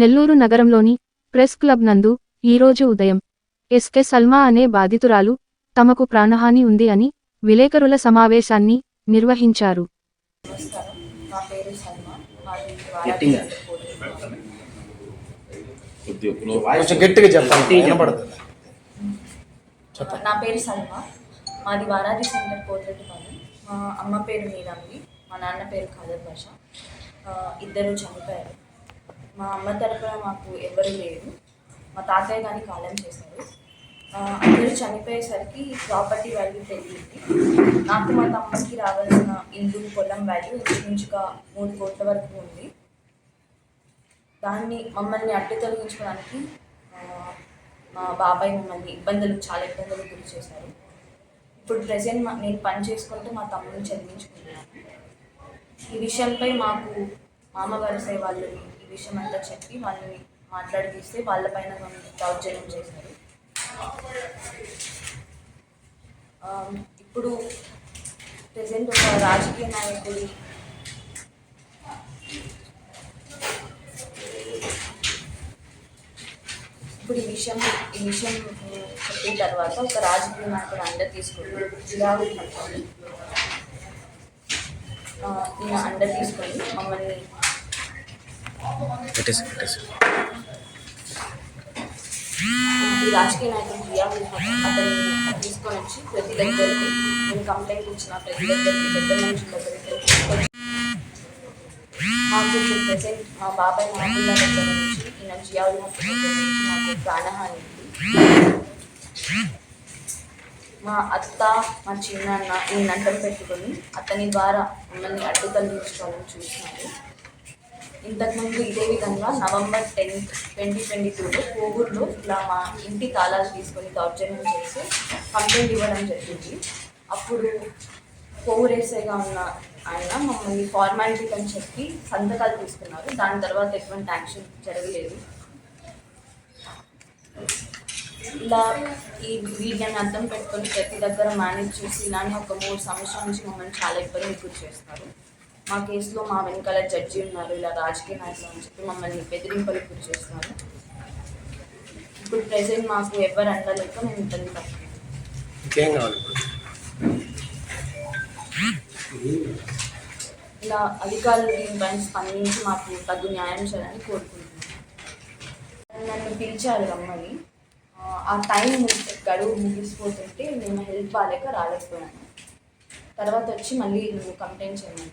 నెల్లూరు నగరంలోని press club నందు ఈరోజు ఉదయం ఎస్కే సల్మా అనే బాధితురాలు తమకు ప్రాణహాని ఉంది అని విలేకరుల సమావేశాన్ని నిర్వహించారు. నా పేరు సల్మా. మాది వారాది సెంటర్ కోట్రెడ్డిపాలెం మా అమ్మ పేరు మీరాంగి మా నాన్న పేరు ఖాదర్ భాష. ఇద్దరు చనిపోయారు. మా అమ్మ తరపున మాకు ఎవరు లేరు. మా తాతయ్య కానీ కాలం చేశారు. అందరూ చనిపోయేసరికి ప్రాపర్టీ వాల్యూ పెరిగింది. నాకు మా తమ్ముడికి రావాల్సిన ఇల్లు పొలం వాల్యూ ఇంచుమించుగా మూడు కోట్ల వరకు ఉంది. దాన్ని మమ్మల్ని అడ్డు తొలగించుకోవడానికి మా బాబాయ్ మమ్మల్ని ఇబ్బందులు చాలా ఇబ్బందులు గురి చేశారు. ఇప్పుడు ప్రజెంట్ మా నేను పని చేసుకుంటూ మా తమ్ముడిని చదివించుకున్నాను ఈ విషయంపై మాకు మామ సే వాళ్ళు విషయం అంతా చెప్పి వాళ్ళని మాట్లాడి తీస్తే వాళ్ళపైన దౌర్జన్యం చేశారు. ఇప్పుడు ప్రజెంట్ ఒక రాజకీయ నాయకుడి ఇప్పుడు ఈ విషయం ఈ విషయం చెప్పిన తర్వాత ఒక రాజకీయ నాయకుడు అండ తీసుకుని ఆ, ఈయన అండ తీసుకొని మమ్మల్ని పెట్టేసి పెట్టేసి. ఈ రాజకీయ నాయకులు జియావుల్ తీసుకొని వచ్చి ప్రతి దగ్గరికి నేను కంప్లైంట్ ఇచ్చిన ప్రతి దగ్గరికి పెద్ద మనుషుల దగ్గరికి మాకు ప్రెసెంట్ మా బాబాయ్ మామూల దగ్గర నుంచి ఈయన జియావుల్ నుంచి మాకు ప్రాణహాని మా అత్త మా చిన్నాన్న ఈ నంటను పెట్టుకొని అతని ద్వారా మమ్మల్ని అడ్డు తొలగించుకోవాలని చూసినారు. ఇంతకుముందు ఇదే విధంగా నవంబర్ టెన్త్ ట్వంటీ ట్వంటీ టూలో కోవూరులో ఇలా మా ఇంటి తాళాలు తీసుకొని దౌర్జన్యం చేసి కంప్లైంట్ ఇవ్వడం జరిగింది. అప్పుడు కోవూరు ఎస్ఐగా ఉన్న ఆయన మమ్మల్ని ఫార్మాలిటీ అని చెప్పి సంతకాలు తీసుకున్నారు. దాని తర్వాత ఎటువంటి యాక్షన్ జరగలేదు. ఇలా ఈ వీడియోని అర్థం పెట్టుకొని ప్రతి దగ్గర మేనేజ్ చేసి ఇలానే ఒక మూడు సంవత్సరాల నుంచి మమ్మల్ని చాలా ఇబ్బంది గురి చేస్తారు. మా కేసులో మా వెనకాల జడ్జి ఉన్నారు ఇలా రాజకీయ నాయకులు అని చెప్పి మమ్మల్ని బెదిరింపలకు గురి చేస్తున్నారు. ఇప్పుడు ప్రెసెంట్ మాకు ఎవరు అండలేక మేము ఇబ్బంది ఇలా అధికారులు దీనిపైన స్పందించి మాకు తగు న్యాయం చేయాలని కోరుకుంటున్నాను నన్ను పిలిచారు రమ్మని. ఆ, టైం గడువు ముగిసిపోతుంటే నేను హెల్ప్ బాగాలేక రాలేకపోయాను. తర్వాత వచ్చి మళ్ళీ నువ్వు కంప్లైంట్ చేయలేదు